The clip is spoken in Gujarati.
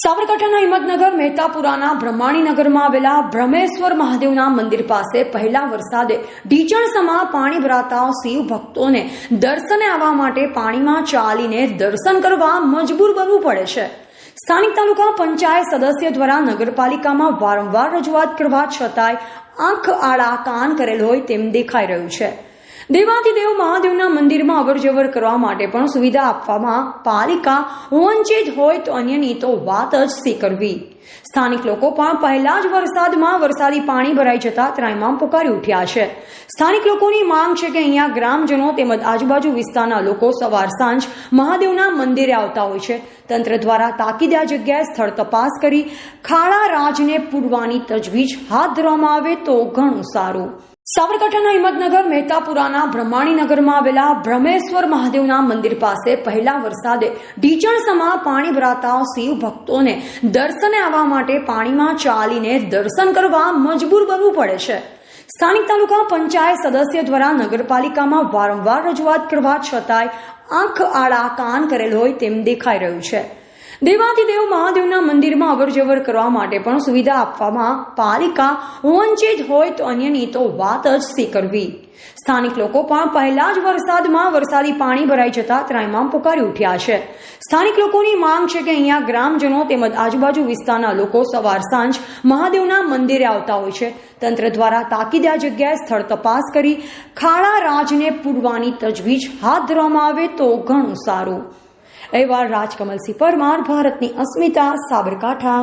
સાબરકાંઠાના હિંમતનગર, મહેતાપુરાના બ્રહ્માણીનગરમાં આવેલા બ્રહ્મેશ્વર મહાદેવના મંદિર પાસે પહેલા વરસાદે ઢીચણ સમા પાણી ભરાતા શિવ ભક્તોને દર્શને આવવા માટે પાણીમાં ચાલીને દર્શન કરવા મજબૂર બનવું પડે છે. સ્થાનિક તાલુકા પંચાયત સદસ્ય દ્વારા નગરપાલિકામાં વારંવાર રજૂઆત કરવા છતાંય આંખ આડા કાન કરેલ હોય તેમ દેખાઈ રહ્યું છે. દેવાધિદેવ મહાદેવના મંદિરમાં અવરજવર કરવા માટે પણ સુવિધા આપવામાં પાલિકા વંચિત હોય તો અન્યની તો વાત જ કરવી સ્થાનિક લોકો પણ પહેલા જ વરસાદમાં વરસાદી પાણી ભરાઈ જતા ત્રાઈમામ પુકારી ઉઠ્યા છે. સ્થાનિક લોકોની માંગ છે કે અહીંયા ગ્રામજનો તેમજ આજુબાજુ વિસ્તારના લોકો સવાર સાંજ મહાદેવના મંદિરે આવતા હોય છે. તંત્ર દ્વારા તાકીદે આ જગ્યાએ સ્થળ તપાસ કરી ખાડા રાજને પૂરવાની તજવીજ હાથ ધરવામાં આવે તો ઘણું સારું. સાબરકાંઠાના હિંમતનગર, મહેતાપુરાના બ્રહ્માણીનગરમાં આવેલા બ્રહ્મેશ્વર મહાદેવના મંદિર પાસે પહેલા વરસાદે ઢીચણ પાણી ભરાતા શિવ ભક્તોને દર્શને આવવા માટે પાણીમાં ચાલીને દર્શન કરવા મજબૂર બનવું પડે છે. સ્થાનિક તાલુકા પંચાયત સદસ્ય દ્વારા નગરપાલિકામાં વારંવાર રજૂઆત કરવા છતાંય આંખ આડા કાન કરેલ હોય તેમ દેખાઈ રહ્યું છે. દેવાધિદેવ મહાદેવના મંદિરમાં અવરજવર કરવા માટે પણ સુવિધા આપવામાં પાલિકા વંચિત હોય તો અન્યની તો વાત જ કરવી સ્થાનિક લોકો પણ પહેલા જ વરસાદમાં વરસાદી પાણી ભરાઈ જતા ત્રાઈમામ પુકારી ઉઠ્યા છે. સ્થાનિક લોકોની માંગ છે કે અહીંયા ગ્રામજનો તેમજ આજુબાજુ વિસ્તારના લોકો સવાર સાંજ મહાદેવના મંદિરે આવતા હોય છે. તંત્ર દ્વારા તાકીદે આ જગ્યાએ સ્થળ તપાસ કરી ખાડા રાજને પૂરવાની તજવીજ હાથ ધરવામાં આવે તો ઘણું સારું. અહેવાલ રાજકમલસિંહ પરમાર ભારતની અસ્મિતા સાબરકાંઠા.